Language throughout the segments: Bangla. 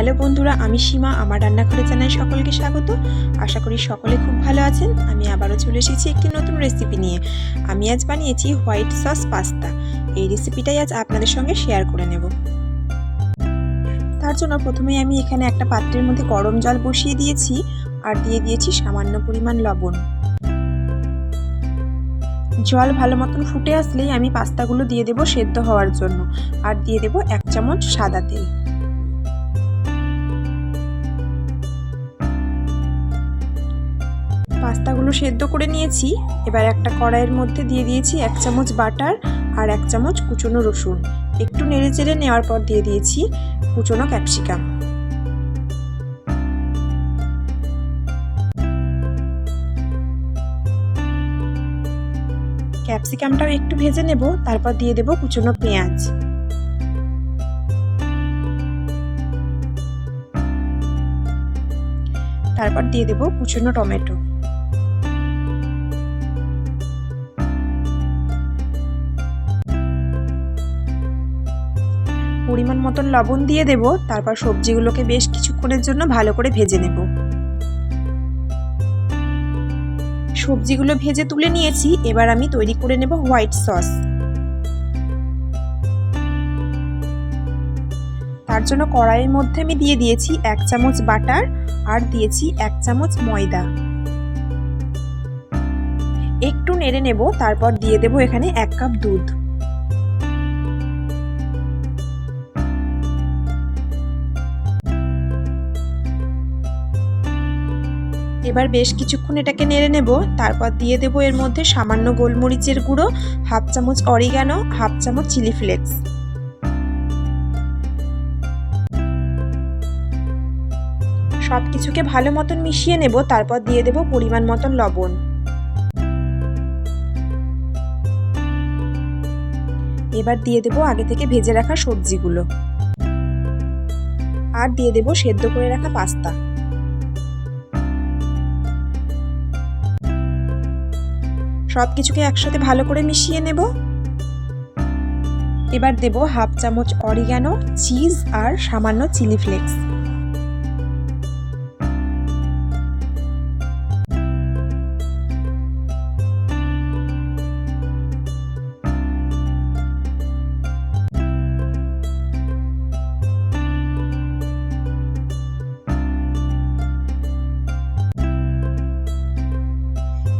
হ্যালো বন্ধুরা, আমি সীমা, আমার রান্নাঘরে জানাই সকলকে স্বাগত। আশা করি সকলে খুব ভালো আছেন। আমি আবারও চলে এসেছি একটি নতুন রেসিপি নিয়ে। আমি আজ বানিয়েছি হোয়াইট সস পাস্তা। এই রেসিপিটাই আজ আপনাদের সঙ্গে শেয়ার করে নেব। তার জন্য প্রথমেই আমি এখানে একটা পাত্রের মধ্যে গরম জল বসিয়ে দিয়েছি আর দিয়ে দিয়েছি সামান্য পরিমাণ লবণ। জল ভালো মতন ফুটে আসলেই আমি পাস্তাগুলো দিয়ে দেবো সেদ্ধ হওয়ার জন্য। আর দিয়ে দেবো এক চামচ সাদা তেল। পাস্তাগুলো সেদ্ধ করে নিয়েছি। এবার একটা কড়াইয়ের মধ্যে দিয়ে দিয়েছি এক চামচ বাটার আর এক চামচ কুচনো রসুন। একটু নেড়ে চেড়ে নেওয়ার পর দিয়ে দিয়েছি কুচনো ক্যাপসিকাম। ক্যাপসিকামটাও একটু ভেজে নেব, তারপর দিয়ে দেব কুচনো পেঁয়াজ। তারপর দিয়ে দেব কুচনো টমেটো। পরিমাণ মতন লবণ দিয়ে দেব, তারপর সবজিগুলোকে বেশ কিছুক্ষণের জন্য ভালো করে ভেজে নেব। সবজিগুলো ভেজে তুলে নিয়েছি, এবার আমি তৈরি করে নেব হোয়াইট সস। তার জন্য কড়াইয়ের মধ্যে আমি দিয়ে দিয়েছি এক চামচ বাটার আর দিয়েছি এক চামচ ময়দা। একটু নেড়ে নেব, তারপর দিয়ে দেব এখানে এক কাপ দুধ। এবার বেশ কিছুক্ষণ এটাকে নেড়ে নেব। তারপর দিয়ে দেব এর মধ্যে সামান্য গোলমরিচের গুঁড়ো, হাফ চামচ অরিগানো, হাফ চামচ চিলি ফ্লেক্স। সব কিছুকে ভালো মতন মিশিয়ে নেব, তারপর দিয়ে দেব পরিমাণ মতন লবণ। এবার দিয়ে দেব আগে থেকে ভেজে রাখা সবজিগুলো। আর দিয়ে দেব সেদ্ধ করে রাখা পাস্তা। সব কিছুকে একসাথে ভালো করে মিশিয়ে নেব। এবার দেব হাফ চামচ অরিগানো, চিজ আর সামান্য চিলি ফ্লেক্স।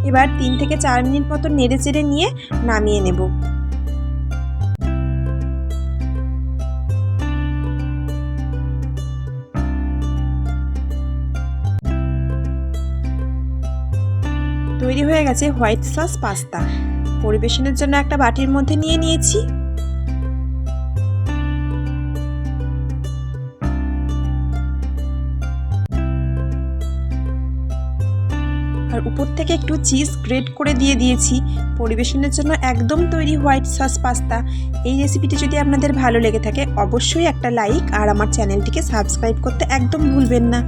এবার তিন থেকে চার মিনিট মতো নেড়ে চেড়ে নিয়ে নামিয়ে নেব। তৈরি হয়ে গেছে হোয়াইট সস পাস্তা। পরিবেশনের জন্য একটা বাটির মধ্যে নিয়ে নিয়েছি। আর উপর থেকে একটু চিজ গ্রেট করে দিয়ে দিয়েছি। পরিবেশনের জন্য একদম তৈরি হোয়াইট সস পাস্তা এই রেসিপিটি যদি আপনাদের ভালো লেগে থাকে, অবশ্যই একটা লাইক আর আমার চ্যানেলটিকে সাবস্ক্রাইব করতে একদম ভুলবেন না।